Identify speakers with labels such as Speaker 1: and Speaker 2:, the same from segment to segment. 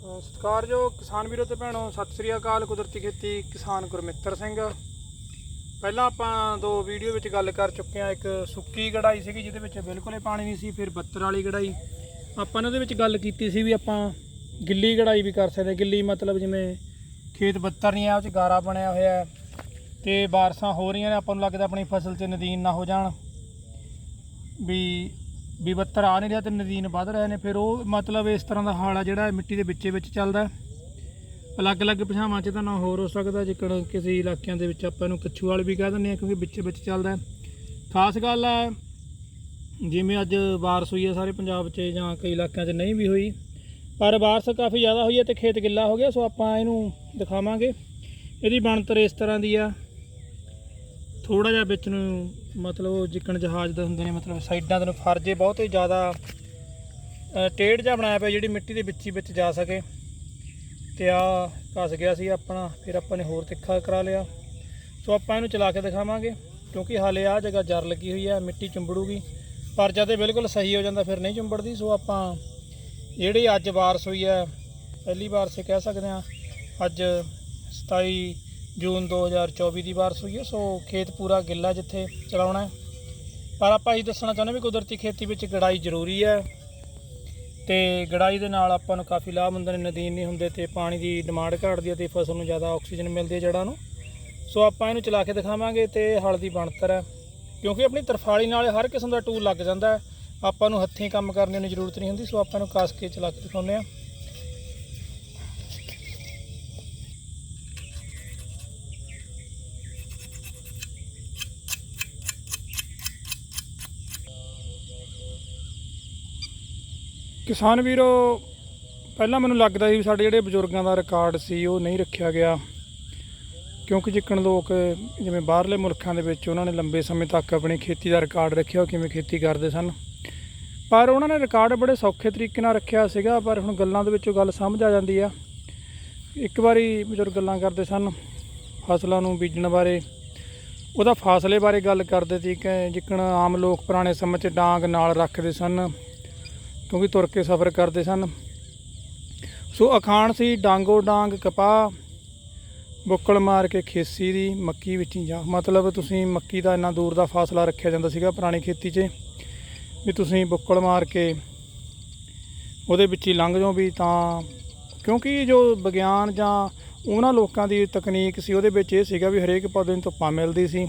Speaker 1: ਅ, ਸਤਿਕਾਰਯੋਗ ਕਿਸਾਨ ਵੀਰੋ ਤੇ ਭੈਣੋ ਸਤਿ ਸ੍ਰੀ ਅਕਾਲ ਕੁਦਰਤੀ ਖੇਤੀ ਕਿਸਾਨ ਗੁਰਮਿੱਤਰ ਸਿੰਘ। ਪਹਿਲਾਂ ਆਪਾਂ ਦੋ ਵੀਡੀਓ ਵਿੱਚ ਗੱਲ ਕਰ ਚੁੱਕੇ ਹਾਂ। ਇੱਕ ਸੁੱਕੀ ਕਢਾਈ ਸੀਗੀ ਜਿਹਦੇ ਵਿੱਚ ਬਿਲਕੁਲ ਹੀ ਪਾਣੀ ਨਹੀਂ ਸੀ ਫਿਰ ਬੱਤਰ ਵਾਲੀ ਕਢਾਈ। ਆਪਾਂ ਨੇ ਉਹਦੇ ਵਿੱਚ ਗੱਲ ਕੀਤੀ ਸੀ ਵੀ ਆਪਾਂ ਗਿੱਲੀ ਕਢਾਈ ਵੀ ਕਰ ਸਕਦੇ ਗਿੱਲੀ ਮਤਲਬ ਜਿਵੇਂ ਖੇਤ ਬੱਤਰ ਨਹੀਂ ਆ ਉਹ 'ਚ ਗਾਰਾ ਬਣਿਆ ਹੋਇਆ ਹੈ ਤੇ ਬਾਰਿਸ਼ਾਂ ਹੋ ਰਹੀਆਂ ਨੇ ਆਪਾਂ ਨੂੰ ਲੱਗਦਾ ਆਪਣੀ ਫਸਲ 'ਚ ਨਦੀਨ ਨਾ ਹੋ ਜਾਣ। ਵੀ ਵੀ ਬੱਤਰ ਆ ਨਹੀਂ ਰਿਹਾ ਤੇ ਨਦੀਨ ਵੱਧ ਰਹੇ ਨੇ, ਫਿਰ ਉਹ ਮਤਲਬ ਇਸ ਤਰ੍ਹਾਂ ਦਾ ਹਾਲ ਆ ਜਿਹੜਾ ਮਿੱਟੀ ਦੇ ਵਿੱਚੇ ਵਿੱਚ ਚੱਲਦਾ ਅਲੱਗ-ਅਲੱਗ ਭਾਸ਼ਾਵਾਂ 'ਚ ਤਾਂ ਨਾ ਹੋਰ ਹੋ ਸਕਦਾ ਜਿਕਣ ਕਿਸੇ ਇਲਾਕਿਆਂ ਦੇ ਵਿੱਚ ਆਪਾਂ ਇਹਨੂੰ ਕੱਛੂ ਵਾਲ ਵੀ ਕਹਿ ਦਿੰਦੇ ਆ ਕਿਉਂਕਿ ਵਿੱਚੇ ਵਿੱਚ ਚੱਲਦਾ ਖਾਸ ਗੱਲ ਹੈ ਜਿਵੇਂ ਅੱਜ ਬਾਰਿਸ਼ ਹੋਈ ਹੈ ਸਾਰੇ ਪੰਜਾਬ 'ਚ ਜਾਂ ਕਈ ਇਲਾਕਿਆਂ 'ਚ ਨਹੀਂ ਵੀ ਹੋਈ, ਪਰ ਬਾਰਿਸ਼ ਕਾਫੀ ਜ਼ਿਆਦਾ ਹੋਈ ਹੈ ਤੇ ਖੇਤ ਗਿੱਲਾ ਹੋ ਗਿਆ, ਸੋ ਆਪਾਂ ਇਹਨੂੰ ਦਿਖਾਵਾਂਗੇ। ਇਹਦੀ ਬਣਤਰ ਇਸ ਤਰ੍ਹਾਂ ਦੀ ਆ। ਥੋੜਾ ਜਿਹਾ ਵਿੱਚ ਨੂੰ ਮਤਲਬ ਉਹ ਜਿੱਕਣ ਜਹਾਜ਼ ਦੇ ਹੁੰਦੇ ਨੇ ਮਤਲਬ ਸਾਈਡਾਂ ਤੋਂ ਫਰਜੇ ਬਹੁਤ ਹੀ ਜ਼ਿਆਦਾ ਅ, ਟੇਢ ਜਿਹਾ ਬਣਾਇਆ ਪਿਆ ਜਿਹੜੀ ਮਿੱਟੀ ਦੇ ਵਿੱਚ ਹੀ ਵਿੱਚ ਜਾ ਸਕੇ। ਤੇ ਆ ਘਸ ਗਿਆ ਸੀ ਆਪਣਾ ਫਿਰ ਆਪਾਂ ਨੇ ਹੋਰ ਤਿੱਖਾ ਕਰਾ ਲਿਆ। ਸੋ ਆਪਾਂ ਇਹਨੂੰ ਚਲਾ ਕੇ ਦਿਖਾਵਾਂਗੇ ਕਿਉਂਕਿ ਹਾਲੇ ਆ ਜਗ੍ਹਾ ਜਰ ਲੱਗੀ ਹੋਈ ਹੈ ਮਿੱਟੀ ਚੁੰਬੜੂਗੀ। ਪਰ ਜਦ ਇਹ ਬਿਲਕੁਲ ਸਹੀ ਹੋ ਜਾਂਦਾ ਫਿਰ ਨਹੀਂ ਚੁੰਬੜਦੀ। ਸੋ ਆਪਾਂ ਜਿਹੜੀ ਅੱਜ ਬਾਰਿਸ਼ ਹੋਈ ਹੈ ਪਹਿਲੀ ਵਾਰ ਕਹਿ ਸਕਦੇ ਹਾਂ ਅੱਜ 27 ਜੂਨ 2024 ਦੀ ਬਾਰਿਸ਼ ਹੋਈ ਹੈ, ਸੋ ਖੇਤ ਪੂਰਾ ਗਿੱਲਾ ਜਿੱਥੇ ਚਲਾਉਣਾ ਹੈ। ਪਰ ਆਪਾਂ ਇਹ ਦੱਸਣਾ ਚਾਹੁੰਦੇ ਵੀ ਕੁਦਰਤੀ ਖੇਤੀ ਵਿੱਚ ਗੜਾਈ ਜ਼ਰੂਰੀ ਹੈ ਤੇ ਗੜਾਈ ਦੇ ਨਾਲ ਆਪਾਂ ਨੂੰ ਕਾਫੀ ਲਾਭ ਹੁੰਦੇ ਨੇ, ਨਦੀਨ ਨਹੀਂ ਹੁੰਦੇ ਤੇ ਪਾਣੀ ਦੀ ਡਿਮਾਂਡ ਘਟਦੀ ਹੈ ਤੇ ਫਸਲ ਨੂੰ ਜ਼ਿਆਦਾ ਆਕਸੀਜਨ ਮਿਲਦੀ ਹੈ ਜੜ੍ਹਾਂ ਨੂੰ। ਸੋ ਆਪਾਂ ਇਹਨੂੰ ਚਲਾ ਕੇ ਦਿਖਾਵਾਂਗੇ ਤੇ ਹਲ ਦੀ ਬਣਤਰ ਹੈ, ਕਿਉਂਕਿ ਆਪਣੀ ਤਰਫਾਲੀ ਨਾਲ ਹਰ ਕਿਸਮ ਦਾ ਟੂਲ ਲੱਗ ਜਾਂਦਾ ਆਪਾਂ ਨੂੰ ਹੱਥੀਂ ਕੰਮ ਕਰਨ ਦੀ ਜ਼ਰੂਰਤ ਨਹੀਂ ਹੁੰਦੀ, ਸੋ ਆਪਾਂ ਇਹਨੂੰ ਕੱਸ ਕੇ ਚਲਾ ਕੇ ਦਿਖਾਉਂਦੇ ਹਾਂ। ਕਿਸਾਨ ਵੀਰੋ, ਪਹਿਲਾਂ ਮੈਨੂੰ ਲੱਗਦਾ ਸੀ ਵੀ ਸਾਡੇ ਜਿਹੜੇ ਬਜ਼ੁਰਗਾਂ ਦਾ ਰਿਕਾਰਡ ਸੀ, ਉਹ ਨਹੀਂ ਰੱਖਿਆ ਗਿਆ। ਕਿਉਂਕਿ ਜਿੱਕਣ ਲੋਕ, ਜਿਵੇਂ ਬਾਹਰਲੇ ਮੁਲਕਾਂ ਦੇ ਵਿੱਚ ਉਹਨਾਂ ਨੇ ਲੰਬੇ ਸਮੇਂ ਤੱਕ ਆਪਣੀ ਖੇਤੀ ਦਾ ਰਿਕਾਰਡ ਰੱਖਿਆ, ਉਹ ਕਿਵੇਂ ਖੇਤੀ ਕਰਦੇ ਸਨ। ਪਰ ਉਹਨਾਂ ਨੇ ਰਿਕਾਰਡ ਬੜੇ ਸੌਖੇ ਤਰੀਕੇ ਨਾਲ ਰੱਖਿਆ ਸੀਗਾ, ਪਰ ਹੁਣ ਗੱਲਾਂ ਦੇ ਵਿੱਚੋਂ ਗੱਲ ਸਮਝ ਆ ਜਾਂਦੀ ਆ। ਇੱਕ ਵਾਰੀ ਬਜ਼ੁਰਗ ਗੱਲਾਂ ਕਰਦੇ ਸਨ, ਫਸਲਾਂ ਨੂੰ ਬੀਜਣ ਬਾਰੇ। ਉਹਦਾ ਫਾਸਲੇ ਬਾਰੇ ਗੱਲ ਕਰਦੇ ਸੀ ਕਿ ਜਿੱਕਣ ਆਮ ਲੋਕ ਪੁਰਾਣੇ ਸਮੇਂ 'ਚ ਡਾਂਗ ਨਾਲ ਰੱਖਦੇ ਸਨ ਕਿਉਂਕਿ ਤੁਰ ਕੇ ਸਫ਼ਰ ਕਰਦੇ ਸਨ। ਸੋ ਅਖਾਣ ਸੀ ਡਾਂਗੋ ਡਾਂਗ ਕਪਾਹ, ਬੁੱਕਲ ਮਾਰ ਕੇ ਖੇਸੀ ਦੀ ਮੱਕੀ ਵਿੱਚ ਹੀ ਜਾ। ਮਤਲਬ ਤੁਸੀਂ ਮੱਕੀ ਦਾ ਇੰਨਾ ਦੂਰ ਦਾ ਫਾਸਲਾ ਰੱਖਿਆ ਜਾਂਦਾ ਸੀਗਾ ਪੁਰਾਣੀ ਖੇਤੀ 'ਚ, ਵੀ ਤੁਸੀਂ ਬੁੱਕਲ ਮਾਰ ਕੇ ਉਹਦੇ ਵਿੱਚ ਹੀ ਲੰਘ ਜਾਓ ਵੀ ਤਾਂ, ਕਿਉਂਕਿ ਜੋ ਵਿਗਿਆਨ ਜਾਂ ਉਹਨਾਂ ਲੋਕਾਂ ਦੀ ਤਕਨੀਕ ਸੀ, ਉਹਦੇ ਵਿੱਚ ਇਹ ਸੀਗਾ ਵੀ ਹਰੇਕ ਪੌਦੇ ਨੂੰ ਧੁੱਪਾਂ ਮਿਲਦੀ ਸੀ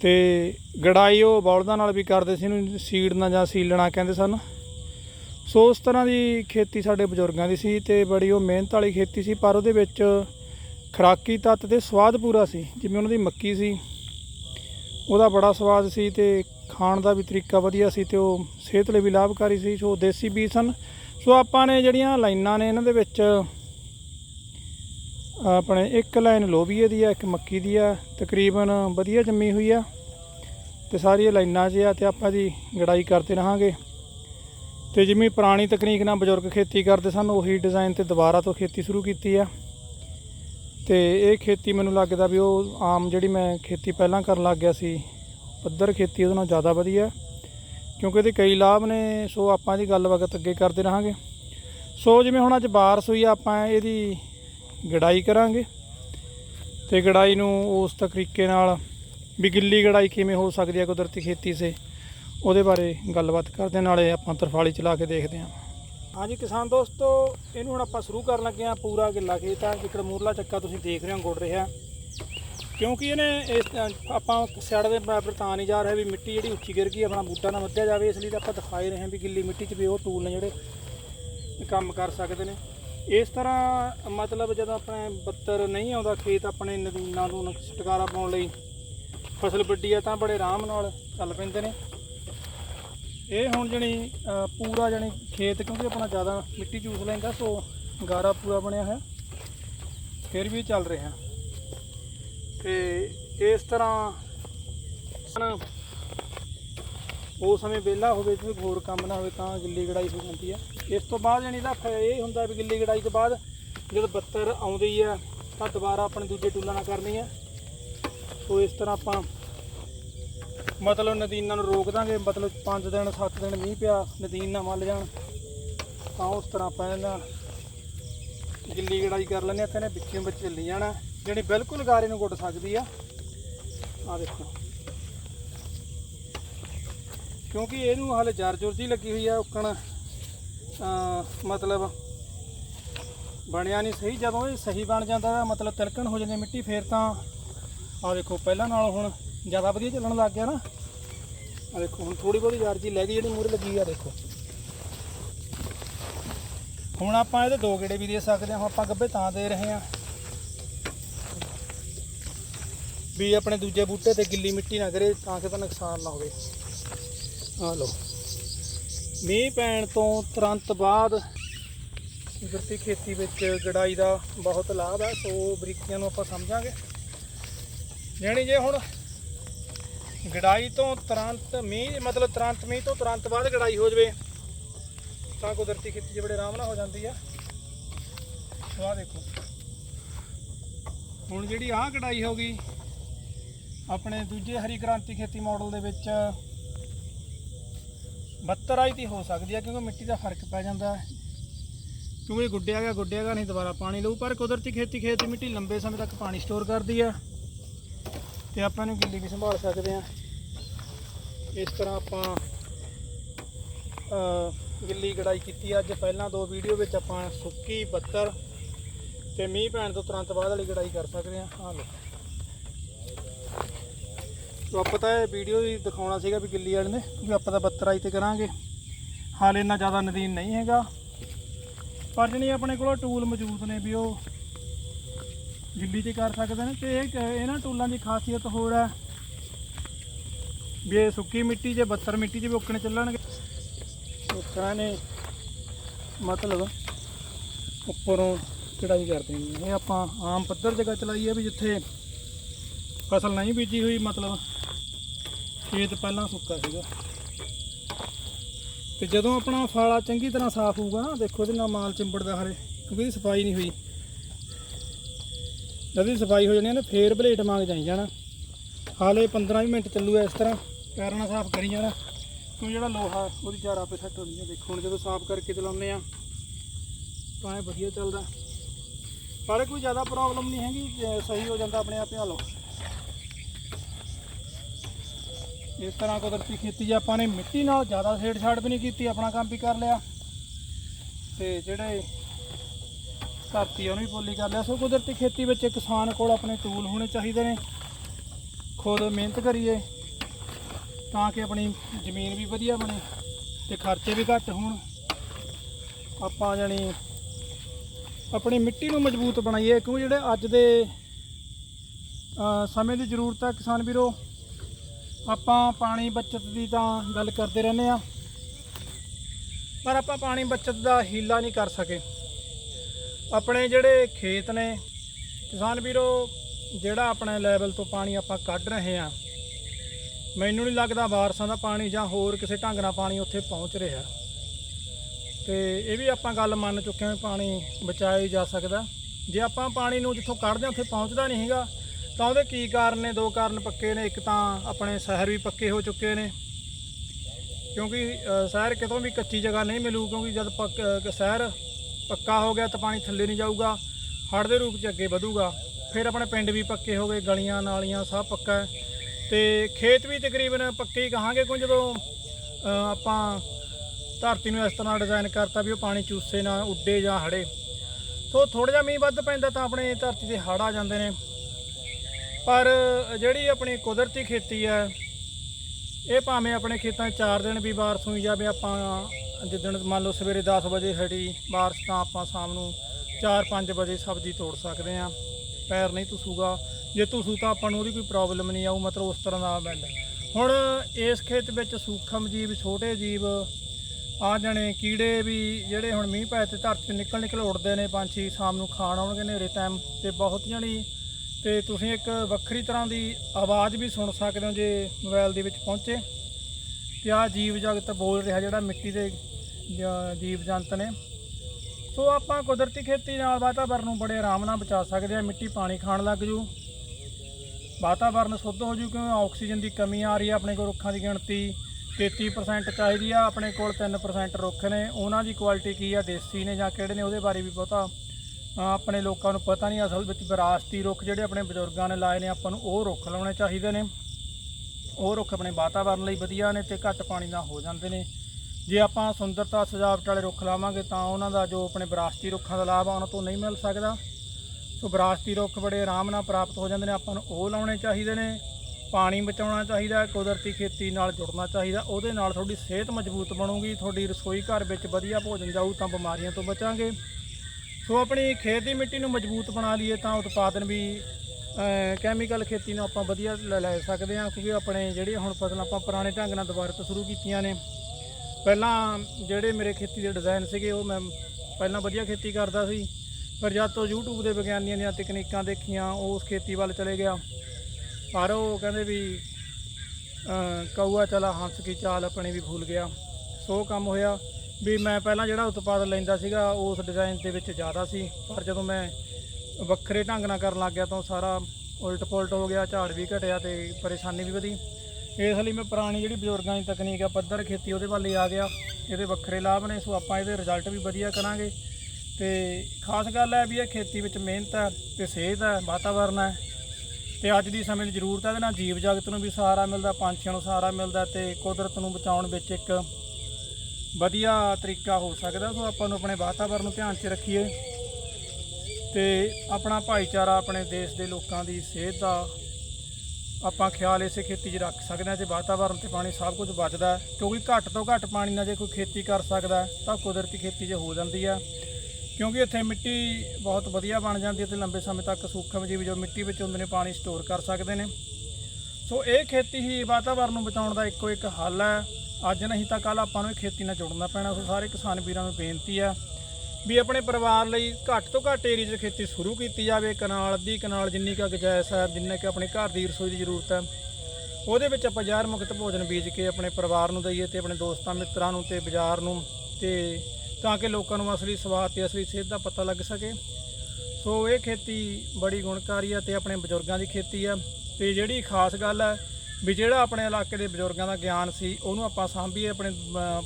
Speaker 1: ਤੇ ਗੜਾਈ ਉਹ ਬੌਲਦਾਂ ਨਾਲ ਵੀ ਕਰਦੇ ਸੀ ਇਹਨੂੰ ਸੀੜਨਾ ਜਾਂ ਸੀਲਣਾ ਕਹਿੰਦੇ ਸਨ। ਸੋ ਉਸ ਤਰ੍ਹਾਂ ਦੀ ਖੇਤੀ ਸਾਡੇ ਬਜ਼ੁਰਗਾਂ ਦੀ ਸੀ ਤੇ ਬੜੀ ਉਹ ਮਿਹਨਤ ਵਾਲੀ ਖੇਤੀ ਸੀ, ਪਰ ਉਹਦੇ ਵਿੱਚ ਖਰਾਕੀ ਤੱਤ ਤੇ ਸਵਾਦ ਪੂਰਾ ਸੀ, ਜਿਵੇਂ ਉਹਨਾਂ ਦੀ ਮੱਕੀ ਸੀ। ਉਹਦਾ ਬੜਾ ਸਵਾਦ ਸੀ ਤੇ ਖਾਣ ਦਾ ਵੀ ਤਰੀਕਾ ਵਧੀਆ ਸੀ ਤੇ ਉਹ ਸਿਹਤ ਲਈ ਵੀ ਲਾਭਕਾਰੀ ਸੀ, ਸੋ ਦੇਸੀ ਬੀਜ ਸਨ। ਸੋ ਆਪਾਂ ਨੇ ਜਿਹੜੀਆਂ ਲਾਈਨਾਂ ਨੇ ਇਹਨਾਂ ਦੇ ਵਿੱਚ, ਆਪਣੇ ਇੱਕ ਲਾਈਨ ਲੋਬੀਏ ਦੀ ਆ, ਇੱਕ ਮੱਕੀ ਦੀ ਆ, ਤਕਰੀਬਨ ਵਧੀਆ ਜੰਮੀ ਹੋਈ ਆ। ਤੇ ਸਾਰੀਆਂ ਲਾਈਨਾਂ 'ਚ ਆ ਤੇ ਆਪਾਂ ਦੀ ਗੜਾਈ ਕਰਦੇ ਰਹਾਂਗੇ। ਤੇ ਜਿਵੇਂ ਪੁਰਾਣੀ ਤਕਨੀਕ ਨਾਲ ਬਜ਼ੁਰਗ ਖੇਤੀ ਕਰਦੇ ਸਨ, ਉਹੀ ਡਿਜ਼ਾਈਨ ਤੇ ਦੁਬਾਰਾ ਤੋਂ ਖੇਤੀ ਸ਼ੁਰੂ ਕੀਤੀ ਆ। ਤੇ ਇਹ ਖੇਤੀ ਮੈਨੂੰ ਲੱਗਦਾ ਵੀ ਉਹ ਆਮ ਜਿਹੜੀ ਮੈਂ ਖੇਤੀ ਪਹਿਲਾਂ ਕਰਨ ਲੱਗ ਗਿਆ ਸੀ, ਪੱਧਰ ਖੇਤੀ ਉਹਦੇ ਨਾਲ ਜ਼ਿਆਦਾ ਵਧੀਆ। ਕਿਉਂਕਿ ਇਹਦੇ ਕਈ ਲਾਭ ਨੇ, ਸੋ ਆਪਾਂ ਦੀ ਗੱਲਬਾਤ ਅੱਗੇ ਕਰਦੇ ਰਹਾਂਗੇ। ਸੋ ਜਿਵੇਂ ਹੁਣ ਅੱਜ ਬਾਰਸ਼ ਹੋਈ ਆ, ਆਪਾਂ ਇਹਦੀ ਗੜਾਈ ਕਰਾਂਗੇ। ਤੇ ਗੜਾਈ ਨੂੰ ਉਸ ਤਰੀਕੇ ਨਾਲ ਵੀ ਗਿੱਲੀ ਗੜਾਈ ਕਿਵੇਂ ਹੋ ਸਕਦੀ ਹੈ ਕੁਦਰਤੀ ਖੇਤੀ ਸੇ? ਉਹਦੇ ਬਾਰੇ ਗੱਲਬਾਤ ਕਰਦੇ ਹਾਂ, ਨਾਲੇ ਆਪਾਂ ਤਰਫਾਲੀ ਚਲਾ ਕੇ ਦੇਖਦੇ ਹਾਂ। ਹਾਂਜੀ ਕਿਸਾਨ ਦੋਸਤੋ ਇਹਨੂੰ ਹੁਣ ਆਪਾਂ ਸ਼ੁਰੂ ਕਰਨ ਲੱਗੇ ਹਾਂ ਪੂਰਾ ਗਿੱਲਾ ਖੇਤ ਆ। ਜਿੱਕੜ ਮੂਰਲਾ ਚੱਕਾ ਤੁਸੀਂ ਦੇਖ ਰਹੇ ਹੋ ਗੁੜ ਰਿਹਾ। ਕਿਉਂਕਿ ਇਹਨੇ ਇਸ ਆਪਾਂ ਸਿਆੜ ਦੇ ਬਰਾਬਰ ਤਾਂ ਨਹੀਂ ਜਾ ਰਿਹਾ ਵੀ ਮਿੱਟੀ ਜਿਹੜੀ ਉੱਚੀ ਗਿਰ ਗਈ ਆਪਣਾ ਬੂਟਾ ਨਾ ਵੱਧਿਆ ਜਾਵੇ। ਇਸ ਲਈ ਤਾਂ ਆਪਾਂ ਦਿਖਾਈ ਰਹੇ ਹਾਂ ਵੀ ਗਿੱਲੀ ਮਿੱਟੀ 'ਚ ਵੀ ਉਹ ਟੂਲ ਨੇ ਜਿਹੜੇ ਕੰਮ ਕਰ ਸਕਦੇ ਨੇ। ਇਸ ਤਰ੍ਹਾਂ ਮਤਲਬ ਜਦੋਂ ਆਪਣੇ ਬੱਤਰ ਨਹੀਂ ਆਉਂਦਾ ਖੇਤ ਆਪਣੇ ਨਦੀਨਾਂ ਨੂੰ ਛੁਟਕਾਰਾ ਪਾਉਣ ਲਈ ਫਸਲ ਵੱਡੀ ਆ ਤਾਂ ਬੜੇ ਆਰਾਮ ਨਾਲ ਚੱਲ ਪੈਂਦੇ ਨੇ। ਇਹ ਹੁਣ ਜਣੀ ਪੂਰਾ ਜਣੀ ਖੇਤ ਕਿਉਂਕਿ ਆਪਣਾ ਜ਼ਿਆਦਾ ਮਿੱਟੀ ਚੂਸ ਲੈਂਦਾ, ਸੋ ਗਾਰਾ ਪੂਰਾ ਬਣਿਆ ਹੈ ਫਿਰ ਵੀ ਚੱਲ ਰਿਹਾ। ਤੇ ਇਸ ਤਰ੍ਹਾਂ ਸਨ ਉਹ ਸਮੇਂ ਵਿਹਲਾ ਹੋਵੇ ਤੇ ਹੋਰ ਕੰਮ ਨਾ ਹੋਵੇ ਤਾਂ ਗਿੱਲੀ ਗੜਾਈ ਹੋ ਜਾਂਦੀ ਹੈ ਇਸ ਤੋਂ ਬਾਅਦ ਜਣੀ ਦਾ ਫ- ਇਹ ਹੁੰਦਾ ਵੀ ਗਿੱਲੀ ਗੜਾਈ ਤੋਂ ਬਾਅਦ ਜਦੋਂ ਬੱਤਰ ਆਉਂਦੀ ਹੈ ਤਾਂ ਦੁਬਾਰਾ ਆਪਣੇ ਦੂਜੇ ਟੂਲਾਂ ਨਾਲ ਕਰਨੀ ਹੈ ਸੋ ਇਸ ਤਰ੍ਹਾਂ ਆਪਾਂ ਮਤਲਬ ਨਦੀਨਾਂ ਨੂੰ ਰੋਕ ਦਾਂਗੇ, ਮਤਲਬ 5 ਦਿਨ 7 ਦਿਨ ਮੀਂਹ ਪਿਆ, ਨਦੀਨ ਨਾ ਮੱਲ ਜਾਣ, ਤਾਂ ਉਸ ਤਰ੍ਹਾਂ ਆਪਾਂ ਇਹਨਾਂ ਗਿੱਲੀ ਗੜਾਈ ਕਰ ਲੈਂਦੇ ਆ ਤੇ ਇਹਨੇ ਵਿੱਚੋਂ ਵਿੱਚ ਚੱਲੀ ਜਾਣਾ, ਜਿਹੜੀ ਬਿਲਕੁਲ ਗਾਰੇ ਨੂੰ ਗੁੱਟ ਸਕਦੀ ਆ। ਆ ਦੇਖੋ। ਕਿਉਂਕਿ ਇਹਨੂੰ ਹਾਲੇ ਜਰ ਜੁਰ ਜੀ ਲੱਗੀ ਹੋਈ ਆ, ਉੱਕਣ ਮਤਲਬ ਬਣਿਆ ਨਹੀਂ ਸਹੀ, ਜਦੋਂ ਇਹ ਸਹੀ ਬਣ ਜਾਂਦਾ, ਮਤਲਬ ਤਿਲਕਣ ਹੋ ਜਾਂਦੀ ਮਿੱਟੀ, ਫੇਰ ਤਾਂ ਆ ਦੇਖੋ, ਪਹਿਲਾਂ ਨਾਲੋਂ ਹੁਣ ਜ਼ਿਆਦਾ ਵਧੀਆ ਚੱਲਣ ਲੱਗ ਗਿਆ ਨਾ। ਆ ਦੇਖੋ, ਹੁਣ ਥੋੜੀ ਬਹੁਤੀ ਜਰ ਜੀ ਲੈ ਗਈ, ਜਿਹੜੀ ਮੂਰੇ ਲੱਗੀ ਆ, ਦੇਖੋ। ਹੁਣ ਆਪਾਂ ਇਹਦੇ ਦੋ ਗੇੜੇ ਵੀ ਦੇ ਸਕਦੇ ਹਾਂ, ਹੁਣ ਆਪਾਂ ਗੱਬੇ ਤਾਂ ਦੇ ਰਹੇ ਹਾਂ। ਵੀ ਆਪਣੇ ਦੂਜੇ ਬੂਟੇ ਤੇ ਗਿੱਲੀ ਮਿੱਟੀ ਨਾ ਕਰੇ, ਤਾਂ ਕਿ ਤਾਂ ਨੁਕਸਾਨ ਨਾ ਹੋਵੇ। ਆ ਲਓ। ਮੀਂਹ ਪੈਣ ਤੋਂ ਤੁਰੰਤ ਬਾਅਦ ਕੁਦਰਤੀ ਖੇਤੀ ਵਿੱਚ ਗੜਾਈ ਦਾ ਬਹੁਤ ਲਾਭ ਹੈ, ਸੋ ਬਰੀਕੀਆਂ ਨੂੰ ਆਪਾਂ ਸਮਝਾਂਗੇ। ਜਾਣੀ ਜੇ ਹੁਣ ਗੜਾਈ ਤੋਂ ਤੁਰੰਤ ਮੀਂਹ, ਮਤਲਬ ਤੁਰੰਤ ਮੀਂਹ ਤੋਂ ਤੁਰੰਤ ਬਾਅਦ ਗੜਾਈ ਹੋ ਜਵੇ। ਤਾਂ ਕੁਦਰਤੀ ਖੇਤੀ ਜਿਹੜੇ ਆਰਾਮ ਨਾਲ ਹੋ ਜਾਂਦੀ ਆ। ਆਹ ਦੇਖੋ। ਹੁਣ ਜਿਹੜੀ ਆਹ ਕਢਾਈ ਹੋ ਗਈ, ਆਪਣੇ ਦੂਜੇ ਹਰੀ ਕ੍ਰਾਂਤੀ ਖੇਤੀ ਮਾਡਲ ਦੇ ਵਿੱਚ 72 ਆਈ ਦੀ ਹੋ ਸਕਦੀ ਹੈ ਕਿਉਂਕਿ ਮਿੱਟੀ ਦਾ ਫ਼ਰਕ ਪੈ ਜਾਂਦਾ। ਹੈ ਕਿਉਂਕਿ ਗੁੱਡਿਆ ਗਿਆ ਗੁੱਡਿਆ ਗਿਆ, ਨਹੀਂ ਦੁਬਾਰਾ ਪਾਣੀ ਲਊ, ਪਰ ਕੁਦਰਤੀ ਖੇਤੀ ਖੇਤ ਦੀ ਮਿੱਟੀ ਲੰਬੇ ਸਮੇਂ ਤੱਕ ਪਾਣੀ ਸਟੋਰ ਕਰਦੀ ਆ। ਤੇ ਆਪਾਂ ਇਹਨੂੰ ਗਿੱਲੀ ਵੀ ਸੰਭਾਲ ਸਕਦੇ ਆ ਇਸ ਤਰ੍ਹਾਂ ਆਪਾਂ ਗਿੱਲੀ ਕਢਾਈ ਕੀਤੀ ਅੱਜ ਪਹਿਲਾਂ ਦੋ ਵੀਡੀਓ ਵਿੱਚ ਆਪਾਂ ਸੁੱਕੀ, ਬੱਤਰ ਤੇ ਮੀਂਹ ਪੈਣ ਤੋਂ ਤੁਰੰਤ ਬਾਅਦ ਵਾਲੀ ਕਢਾਈ ਕਰ ਸਕਦੇ ਆ ਆ ਲਓ। ਤੋ ਆਪਾਂ ਤਾਂ ਇਹ ਵੀਡੀਓ ਹੀ ਦਿਖਾਉਣਾ ਸੀਗਾ ਵੀ ਗਿੱਲੀ ਵਾਲੇ ਨੇ, ਵੀ ਆਪਾਂ ਤਾਂ ਬੱਤਰ ਆਈ ਤੇ ਕਰਾਂਗੇ। ਹਾਲ ਇੰਨਾ ਜ਼ਿਆਦਾ ਨਦੀਨ ਨਹੀਂ ਹੈਗਾ। ਪਰ ਜਣੀ ਆਪਣੇ ਕੋਲ ਟੂਲ ਮੌਜੂਦ ਨੇ ਵੀ ਉਹ ਗਿੱਲੀ ਤੇ ਕਰ ਸਕਦੇ ਨੇ ਤੇ ਇਹ ਇਹਨਾਂ ਟੂਲਾਂ ਦੀ ਖਾਸੀਅਤ ਹੋਰ ਹੈ ਵੀ ਇਹ ਸੁੱਕੀ ਮਿੱਟੀ 'ਚ ਬੱਤਰ ਮਿੱਟੀ 'ਚ ਵੀ ਉੱਕਣੇ ਚੱਲਣਗੇ। ਤਰ੍ਹਾਂ ਨੇ ਮਤਲਬ ਉੱਪਰੋਂ ਚੜਾਈ ਕਰਦੇ ਨੇ ਇਹ ਆਪਾਂ ਆਮ ਪੱਧਰ ਜਗ੍ਹਾ ਚਲਾਈ ਹੈ ਵੀ ਜਿੱਥੇ ਫਸਲ ਨਹੀਂ ਬੀਜੀ ਹੋਈ ਮਤਲਬ ਖੇਤ ਪਹਿਲਾਂ ਸੁੱਕਾ ਸੀਗਾ। ਤੇ ਜਦੋਂ ਆਪਣਾ ਫਾਲਾ ਚੰਗੀ ਤਰ੍ਹਾਂ ਸਾਫ਼ ਹੋਊਗਾ ਦੇਖੋ ਇਹਦੇ ਨਾਲ ਮਾਲ ਚਿੰਬੜਦਾ ਹਰੇ ਕਿਉਂਕਿ ਇਹਦੀ ਸਫ਼ਾਈ ਨਹੀਂ ਹੋਈ। ਜਦ ਇਹਦੀ ਸਫ਼ਾਈ ਹੋ ਜਾਣੀ ਹੈ ਨਾ, ਫੇਰ ਬਲੇਟ ਮੰਗ ਜਾਈ ਜਾਣਾ। ਹਾਲੇ 15 20 ਮਿੰਟ ਚੱਲੂਗਾ ਇਸ ਤਰ੍ਹਾਂ। ਪੈਰਾਂ ਨਾਲ ਸਾਫ਼ ਕਰੀ ਜਾਣਾ। ਕਿਉਂ ਜਿਹੜਾ ਲੋਹਾ, ਉਹਦੀ ਚਾਰ ਆਪੇ ਸੈੱਟ ਹੁੰਦੀ ਹੈ। ਦੇਖੋ, ਹੁਣ ਜਦੋਂ ਸਾਫ਼ ਕਰਕੇ ਚਲਾਉਂਦੇ ਆ ਤਾਂ ਇਹ ਵਧੀਆ ਚੱਲਦਾ। ਪਰ ਕੋਈ ਜ਼ਿਆਦਾ ਪ੍ਰੋਬਲਮ ਨਹੀਂ ਹੈਗੀ ਸਹੀ ਹੋ ਜਾਂਦਾ ਆਪਣੇ ਆਪ ਹੀ ਹਲੋ। ਇਸ ਤਰ੍ਹਾਂ ਕੁਦਰਤੀ ਖੇਤੀ 'ਚ ਆਪਾਂ ਨੇ ਮਿੱਟੀ ਨਾਲ ਜ਼ਿਆਦਾ ਛੇੜਛਾੜ ਵੀ ਨਹੀਂ ਕੀਤੀ, ਆਪਣਾ ਕੰਮ ਵੀ ਕਰ ਲਿਆ। ਤੇ ਜਿਹੜੇ ਧਰਤੀ ਉਹਨੂੰ ਵੀ ਪੋਲੀ ਕਰ ਲਿਆ। ਸੋ ਕੁਦਰਤੀ ਖੇਤੀ ਵਿੱਚ ਕਿਸਾਨ ਕੋਲ ਆਪਣੇ ਟੂਲ ਹੋਣੇ ਚਾਹੀਦੇ ਨੇ। ਖੁਦ ਮਿਹਨਤ ਕਰੀਏ, ਤਾਂ ਕਿ ਆਪਣੀ ਜ਼ਮੀਨ ਵੀ ਵਧੀਆ ਬਣੇ ਤੇ ਖਰਚੇ ਵੀ ਘੱਟ ਹੋਣ। ਆਪਾਂ ਜਾਣੀ ਆਪਣੀ ਮਿੱਟੀ ਨੂੰ ਮਜ਼ਬੂਤ ਬਣਾਈਏ। ਕਿਉਂਕਿ ਜਿਹੜੇ ਅੱਜ ਦੇ ਸਮੇਂ ਦੀ ਜ਼ਰੂਰਤ ਹੈ ਕਿਸਾਨ ਵੀਰੋ, ਆਪਾਂ ਪਾਣੀ ਬਚਤ ਦੀ ਤਾਂ ਗੱਲ ਕਰਦੇ ਰਹਿੰਦੇ ਆ ਪਰ ਆਪਾਂ ਪਾਣੀ ਬਚਤ ਦਾ ਹੀਲਾ ਨਹੀਂ ਕਰ ਸਕੇ। ਆਪਣੇ ਜਿਹੜੇ ਖੇਤ ਨੇ, ਕਿਸਾਨ ਵੀਰੋ, ਜਿਹੜਾ ਆਪਣੇ ਲੈਵਲ ਤੋਂ ਪਾਣੀ ਆਪਾਂ ਕੱਢ ਰਹੇ ਆ ਮੈਨੂੰ ਨਹੀਂ ਲੱਗਦਾ ਬਾਰਸਾਂ ਦਾ ਪਾਣੀ ਜਾਂ ਹੋਰ ਕਿਸੇ ਢੰਗ ਨਾਲ ਪਾਣੀ ਉੱਥੇ ਪਹੁੰਚ ਰਿਹਾ। ਤੇ ਇਹ ਵੀ ਆਪਾਂ ਗੱਲ ਮੰਨ ਚੁੱਕੇ ਹਾਂ ਵੀ ਪਾਣੀ ਬਚਾਇਆ ਜਾ ਸਕਦਾ। ਜੇ ਆਪਾਂ ਪਾਣੀ ਨੂੰ ਜਿੱਥੋਂ ਕੱਢਦੇ ਹਾਂ, ਉੱਥੇ ਪਹੁੰਚਦਾ ਨਹੀਂ ਹੈਗਾ, ਤਾਂ ਉਹਦੇ ਕੀ ਕਾਰਨ ਨੇ? ਦੋ ਕਾਰਨ ਪੱਕੇ ਨੇ। ਇੱਕ ਤਾਂ ਆਪਣੇ ਸ਼ਹਿਰ ਵੀ ਪੱਕੇ ਹੋ ਚੁੱਕੇ ਨੇ। ਕਿਉਂਕਿ ਸ਼ਹਿਰ ਕਿਤੋਂ ਵੀ ਕੱਚੀ ਜਗ੍ਹਾ ਨਹੀਂ ਮਿਲੂ, ਕਿਉਂਕਿ ਜਦ ਪੱਕ ਸ਼ਹਿਰ ਪੱਕਾ ਹੋ ਗਿਆ ਤਾਂ ਪਾਣੀ ਥੱਲੇ ਨਹੀਂ ਜਾਊਗਾ, ਹੜ੍ਹ ਦੇ ਰੂਪ 'ਚ ਅੱਗੇ ਵਧੂਗਾ। ਫਿਰ ਆਪਣੇ ਪਿੰਡ ਵੀ ਪੱਕੇ ਹੋ ਗਏ, ਗਲੀਆਂ ਨਾਲੀਆਂ ਸਭ ਪੱਕਾ ਹੈ। ਤੇ ਖੇਤ ਵੀ ਤਕਰੀਬਨ ਪੱਕੇ ਹੀ ਕਹਾਂਗੇ, ਕਿਉਂ ਜਦੋਂ ਆਪਾਂ ਧਰਤੀ ਨੂੰ ਇਸ ਤਰ੍ਹਾਂ ਡਿਜ਼ਾਈਨ ਕਰਤਾ ਵੀ ਉਹ ਪਾਣੀ ਚੂਸੇ ਨਾ, ਉੱਡੇ ਜਾਂ ਹੜੇ। ਸੋ ਥੋੜਾ ਜਿਹਾ ਮੀਂਹ ਵੱਧ ਪੈਂਦਾ ਤਾਂ ਆਪਣੇ ਧਰਤੀ ਦੇ ਹੜ੍ਹ ਆ ਜਾਂਦੇ ਨੇ। ਪਰ ਜਿਹੜੀ ਆਪਣੀ ਕੁਦਰਤੀ ਖੇਤੀ ਹੈ, ਇਹ ਭਾਵੇਂ ਆਪਣੇ ਖੇਤਾਂ 'ਚ ਚਾਰ ਦਿਨ ਵੀ ਬਾਰਿਸ਼ ਹੋਈ ਜਾਵੇ, ਆਪਾਂ ਜਿੱਦਣ ਮੰਨ ਲਓ ਸਵੇਰੇ 10 ਵਜੇ ਹਟੀ ਬਾਰਿਸ਼, ਤਾਂ ਆਪਾਂ ਸ਼ਾਮ ਨੂੰ 4-5 ਵਜੇ ਸਬਜ਼ੀ ਤੋੜ ਸਕਦੇ ਆ ਪੈਰ ਨਹੀਂ ਤੁਸੂਗਾ। ਜੇ ਤੁਸੂ ਤਾਂ ਆਪਾਂ ਨੂੰ ਉਹਦੀ ਕੋਈ ਪ੍ਰੋਬਲਮ ਨਹੀਂ ਆਊ, ਮਤਲਬ ਉਸ ਤਰ੍ਹਾਂ ਦਾ ਬੈਂਡ ਹੁਣ ਇਸ ਖੇਤ ਵਿੱਚ ਸੂਖਮ ਜੀਵ, ਛੋਟੇ ਜੀਵ ਆ ਜਾਣੇ ਕੀੜੇ ਵੀ ਜਿਹੜੇ ਹੁਣ ਮੀਂਹ ਪੈ ਤੇ ਧਰਤੀ ਤੋਂ ਨਿਕਲ ਨਿਕਲ ਉੱਡਦੇ ਨੇ ਪੰਛੀ, ਸ਼ਾਮ ਨੂੰ ਖਾਣ ਆਉਣਗੇ ਹਨੇਰੇ ਟਾਈਮ ਤੇ ਬਹੁਤ ਜਾਣੀ। ਤੇ ਤੁਸੀਂ ਇੱਕ ਵੱਖਰੀ ਤਰ੍ਹਾਂ ਦੀ ਆਵਾਜ਼ ਵੀ ਸੁਣ ਸਕਦੇ ਹੋ ਜੇ ਮੋਬਾਈਲ ਦੇ ਵਿੱਚ ਪਹੁੰਚੇ। ਕਿਆ ਜੀਵ ਜਗਤ ਬੋਲ ਰਿਹਾ ਜਿਹੜਾ ਮਿੱਟੀ ਦੇ ਜਾਂ ਜੀਵ ਜੰਤ ਨੇ। ਸੋ ਆਪਾਂ ਕੁਦਰਤੀ ਖੇਤੀ ਨਾਲ ਵਾਤਾਵਰਨ ਨੂੰ ਬੜੇ ਆਰਾਮ ਨਾਲ ਬਚਾ ਸਕਦੇ ਆ ਮਿੱਟੀ ਪਾਣੀ ਖਾਣ ਲੱਗ ਜੂ। ਵਾਤਾਵਰਨ ਸ਼ੁੱਧ ਹੋ ਜੂ ਕਿਉਂ? ਆਕਸੀਜਨ ਦੀ ਕਮੀ ਆ ਰਹੀ ਹੈ ਆਪਣੇ ਕੋਲ ਰੁੱਖਾਂ ਦੀ ਗਿਣਤੀ। 33% ਚਾਹੀਦੀ ਆ ਆਪਣੇ ਕੋਲ 3% ਰੁੱਖ ਨੇ। ਉਹਨਾਂ ਦੀ ਕੁਆਲਿਟੀ ਕੀ ਆ? ਦੇਸੀ ਨੇ ਜਾਂ ਕਿਹੜੇ ਨੇ? ਉਹਦੇ ਬਾਰੇ ਵੀ ਬਹੁਤਾ ਅ, ਆਪਣੇ ਲੋਕਾਂ ਨੂੰ ਪਤਾ ਨਹੀਂ। ਅਸਲ ਵਿੱਚ ਵਿਰਾਸਤੀ ਰੁੱਖ ਜਿਹੜੇ ਆਪਣੇ ਬਜ਼ੁਰਗਾਂ ਨੇ ਲਾਏ ਨੇ ਆਪਾਂ ਨੂੰ ਉਹ ਰੁੱਖ ਲਾਉਣੇ ਚਾਹੀਦੇ ਨੇ। ਉਹ ਰੁੱਖ ਆਪਣੇ ਵਾਤਾਵਰਣ ਲਈ ਵਧੀਆ ਨੇ ਤੇ ਘੱਟ ਪਾਣੀ ਨਾਲ ਹੋ ਜਾਂਦੇ ਨੇ। ਜੇ ਆਪਾਂ ਸੁੰਦਰਤਾ ਸਜਾਵਟ ਵਾਲੇ ਰੁੱਖ ਲਾਵਾਂਗੇ ਤਾਂ ਉਹਨਾਂ ਦਾ ਜੋ ਆਪਣੇ ਵਿਰਾਸਤੀ ਰੁੱਖਾਂ ਦਾ ਲਾਭ ਆ, ਉਹਨਾਂ ਤੋਂ ਨਹੀਂ ਮਿਲ ਸਕਦਾ। ਸੋ ਵਿਰਾਸਤੀ ਰੁੱਖ ਬੜੇ ਆਰਾਮ ਨਾਲ ਪ੍ਰਾਪਤ ਹੋ ਜਾਂਦੇ ਨੇ। ਆਪਾਂ ਨੂੰ ਉਹ ਲਾਉਣੇ ਚਾਹੀਦੇ ਨੇ। ਪਾਣੀ ਬਚਾਉਣਾ ਚਾਹੀਦਾ ਕੁਦਰਤੀ ਖੇਤੀ ਨਾਲ ਜੁੜਨਾ ਚਾਹੀਦਾ। ਉਹਦੇ ਨਾਲ ਤੁਹਾਡੀ ਸਿਹਤ ਮਜ਼ਬੂਤ ਬਣੂਗੀ, ਤੁਹਾਡੀ ਰਸੋਈ ਘਰ ਵਿੱਚ ਵਧੀਆ ਭੋਜਨ ਜਾਊ ਤਾਂ ਬਿਮਾਰੀਆਂ ਤੋਂ ਬਚਾਂਗੇ। ਸੋ ਆਪਣੀ ਖੇਤ ਦੀ ਮਿੱਟੀ ਨੂੰ ਮਜ਼ਬੂਤ ਬਣਾ ਲਈਏ ਤਾਂ ਉਤਪਾਦਨ ਵੀ ਕੈਮੀਕਲ ਖੇਤੀ ਨੂੰ ਆਪਾਂ ਵਧੀਆ ਲੈ ਲੈ ਸਕਦੇ ਹਾਂ, ਕਿਉਂਕਿ ਆਪਣੇ ਜਿਹੜੇ ਹੁਣ ਫਸਲਾਂ ਆਪਾਂ ਪੁਰਾਣੇ ਢੰਗ ਨਾਲ ਦੁਬਾਰਾ ਤੋਂ ਸ਼ੁਰੂ ਕੀਤੀਆਂ ਨੇ। ਪਹਿਲਾਂ ਜਿਹੜੇ ਮੇਰੇ ਖੇਤੀ ਦੇ ਡਿਜ਼ਾਈਨ ਸੀਗੇ, ਉਹ ਮੈਂ ਪਹਿਲਾਂ ਵਧੀਆ ਖੇਤੀ ਕਰਦਾ ਸੀ, ਪਰ ਜਦ ਤੋਂ YouTube ਦੇ ਵਿਗਿਆਨੀਆਂ ਦੀਆਂ ਤਕਨੀਕਾਂ ਦੇਖੀਆਂ, ਉਹ ਉਸ ਖੇਤੀ ਵੱਲ ਚਲੇ ਗਿਆ। ਪਰ ਉਹ ਕਹਿੰਦੇ ਵੀ ਕਊਆ ਚਲਾ, ਹੰਸ ਕੀ ਚਾਲ ਆਪਣੀ ਵੀ ਭੁੱਲ ਗਿਆ। ਸੋ ਕੰਮ ਹੋਇਆ ਵੀ ਮੈਂ ਪਹਿਲਾਂ ਜਿਹੜਾ ਉਤਪਾਦ ਲੈਂਦਾ ਸੀਗਾ, ਉਸ ਡਿਜ਼ਾਈਨ ਦੇ ਵਿੱਚ ਜ਼ਿਆਦਾ ਸੀ, ਪਰ ਜਦੋਂ ਮੈਂ ਵੱਖਰੇ ਢੰਗ ਨਾਲ ਕਰਨ ਲੱਗ ਗਿਆ ਤਾਂ ਉਹ ਸਾਰਾ ਉਲਟ ਪੁਲਟ ਹੋ ਗਿਆ, ਝਾੜ ਵੀ ਘਟਿਆ ਤੇ ਪਰੇਸ਼ਾਨੀ ਵੀ ਵਧੀ। ਇਸ ਲਈ ਮੈਂ ਪੁਰਾਣੀ ਜਿਹੜੀ ਬਜ਼ੁਰਗਾਂ ਦੀ ਤਕਨੀਕ ਆ, ਪੱਧਰ ਖੇਤੀ ਉਹਦੇ ਵੱਲ ਹੀ ਆ ਗਿਆ। ਇਹਦੇ ਵੱਖਰੇ ਲਾਭ ਨੇ, ਸੋ ਆਪਾਂ ਇਹਦੇ ਰਿਜ਼ਲਟ ਵੀ ਵਧੀਆ ਕਰਾਂਗੇ। ਤੇ ਖਾਸ ਗੱਲ ਹੈ ਵੀ ਇਹ ਖੇਤੀ ਵਿੱਚ ਮਿਹਨਤ ਹੈ ਤੇ ਸਿਹਤ ਹੈ, ਵਾਤਾਵਰਨ ਹੈ। ਤੇ ਅੱਜ ਦੀ ਸਮੇਂ ਦੀ ਜ਼ਰੂਰਤ ਹੈ, ਇਹਦੇ ਨਾਲ ਜੀਵ ਜਗਤ ਨੂੰ ਵੀ ਸਹਾਰਾ ਮਿਲਦਾ, ਪੰਛੀਆਂ ਨੂੰ ਸਹਾਰਾ ਮਿਲਦਾ ਤੇ ਕੁਦਰਤ ਨੂੰ ਬਚਾਉਣ ਵਿੱਚ ਇੱਕ ਵਧੀਆ ਤਰੀਕਾ ਹੋ ਸਕਦਾ। ਸੋ ਆਪਾਂ ਨੂੰ ਆਪਣੇ ਵਾਤਾਵਰਨ ਨੂੰ ਧਿਆਨ 'ਚ ਰੱਖੀਏ। ਤੇ ਆਪਣਾ ਭਾਈਚਾਰਾ ਆਪਣੇ ਦੇਸ਼ ਦੇ ਲੋਕਾਂ ਦੀ ਸਿਹਤ ਦਾ ਆਪਾਂ ਖਿਆਲ ਇਸੇ ਖੇਤੀ 'ਚ ਰੱਖ ਸਕਦੇ ਹਾਂ ਜੇ ਵਾਤਾਵਰਨ ਤੇ ਪਾਣੀ ਸਭ ਕੁਝ ਬਚਦਾ ਹੈ। ਕਿਉਂਕਿ ਘੱਟ ਤੋਂ ਘੱਟ ਪਾਣੀ ਨਾਲ ਜੇ ਕੋਈ ਖੇਤੀ ਕਰ ਸਕਦਾ ਹੈ, ਤਾਂ ਕੁਦਰਤੀ ਖੇਤੀ 'ਚ ਹੋ ਜਾਂਦੀ ਹੈ। ਕਿਉਂਕਿ ਇੱਥੇ ਮਿੱਟੀ ਬਹੁਤ ਵਧੀਆ ਬਣ ਜਾਂਦੀ ਹੈ ਤੇ ਲੰਬੇ ਸਮੇਂ ਤੱਕ ਸੂਖਮ ਜੀਵ ਜੋ ਮਿੱਟੀ ਵਿੱਚ ਹੁੰਦੇ ਨੇ ਪਾਣੀ ਸਟੋਰ ਕਰ ਸਕਦੇ ਨੇ। ਸੋ ਇਹ ਖੇਤੀ ਹੀ ਵਾਤਾਵਰਨ ਨੂੰ ਬਚਾਉਣ ਦਾ ਇੱਕੋ ਇੱਕ ਹੱਲ ਹੈ। ਅੱਜ ਨਹੀਂ ਤਾਂ ਕੱਲ ਆਪਾਂ ਨੂੰ ਇਹ ਖੇਤੀ ਨਾਲ ਜੁੜਨਾ ਪੈਣਾ। ਸੋ ਸਾਰੇ ਕਿਸਾਨ ਵੀਰਾਂ ਨੂੰ ਬੇਨਤੀ ਹੈ ਵੀ ਆਪਣੇ ਪਰਿਵਾਰ ਲਈ ਘੱਟ ਤੋਂ ਘੱਟ ਏਰੀਆ 'ਚ ਖੇਤੀ ਸ਼ੁਰੂ ਕੀਤੀ ਜਾਵੇ। ਕਨਾਲ, ਅੱਧੀ ਕਨਾਲ ਜਿੰਨੀ ਕੁ ਗੁੰਜਾਇਸ਼ ਹੈ, ਜਿੰਨਾ ਕਿ ਆਪਣੇ ਘਰ ਦੀ ਰਸੋਈ ਦੀ ਜ਼ਰੂਰਤ ਹੈ। ਉਹਦੇ ਵਿੱਚ ਆਪਾਂ ਜ਼ਹਿਰ ਮੁਕਤ ਭੋਜਨ ਬੀਜ ਕੇ ਆਪਣੇ ਪਰਿਵਾਰ ਨੂੰ ਦਈਏ ਤੇ ਆਪਣੇ ਦੋਸਤਾਂ, ਮਿੱਤਰਾਂ ਨੂੰ ਤੇ ਬਾਜ਼ਾਰ ਨੂੰ ਤੇ ਤਾਂ ਕਿ ਲੋਕਾਂ ਨੂੰ ਅਸਲੀ ਸਵਾਦ ਤੇ ਅਸਲੀ ਸਿਹਤ ਦਾ ਪਤਾ ਲੱਗ ਸਕੇ। ਸੋ ਇਹ ਖੇਤੀ ਬੜੀ ਗੁਣਕਾਰੀ ਹੈ ਤੇ ਆਪਣੇ ਬਜ਼ੁਰਗਾਂ ਦੀ ਖੇਤੀ ਆ ਤੇ ਜਿਹੜੀ ਖਾਸ ਗੱਲ ਹੈ ਵੀ ਜਿਹੜਾ ਆਪਣੇ ਇਲਾਕੇ ਦੇ ਬਜ਼ੁਰਗਾਂ ਦਾ ਗਿਆਨ ਸੀ, ਉਹਨੂੰ ਆਪਾਂ ਸਾਂਭੀਏ, ਆਪਣੇ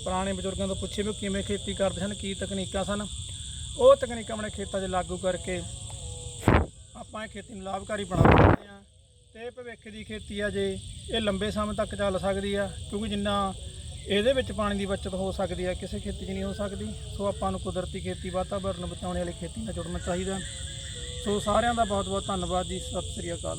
Speaker 1: ਪੁਰਾਣੇ ਬਜ਼ੁਰਗਾਂ ਤੋਂ ਪੁੱਛੀਏ ਵੀ ਉਹ ਕਿਵੇਂ ਖੇਤੀ ਕਰਦੇ ਸਨ ਕੀ ਤਕਨੀਕਾਂ ਸਨ। ਉਹ ਤਕਨੀਕਾਂ ਆਪਣੇ ਖੇਤਾਂ 'ਚ ਲਾਗੂ ਕਰਕੇ ਆਪਾਂ ਇਹ ਖੇਤੀ ਨੂੰ ਲਾਭਕਾਰੀ ਬਣਾ ਸਕਦੇ ਹਾਂ। ਤੇ ਭਵਿੱਖ ਦੀ ਖੇਤੀ ਆ ਜੇ, ਇਹ ਲੰਬੇ ਸਮੇਂ ਤੱਕ ਚੱਲ ਸਕਦੀ ਆ, ਕਿਉਂਕਿ ਜਿੰਨਾ ਇਹਦੇ ਵਿੱਚ ਪਾਣੀ ਦੀ ਬਚਤ ਹੋ ਸਕਦੀ ਹੈ ਕਿਸੇ ਖੇਤੀ 'ਚ ਨਹੀਂ ਹੋ ਸਕਦੀ। ਸੋ ਆਪਾਂ ਨੂੰ ਕੁਦਰਤੀ ਖੇਤੀ, ਵਾਤਾਵਰਨ ਬਚਾਉਣ ਵਾਲੀ ਖੇਤੀ ਨਾਲ ਜੁੜਨਾ ਚਾਹੀਦਾ। ਸੋ ਸਾਰਿਆਂ ਦਾ ਬਹੁਤ ਬਹੁਤ ਧੰਨਵਾਦ ਜੀ। ਸਤਿ ਸ੍ਰੀ ਅਕਾਲ।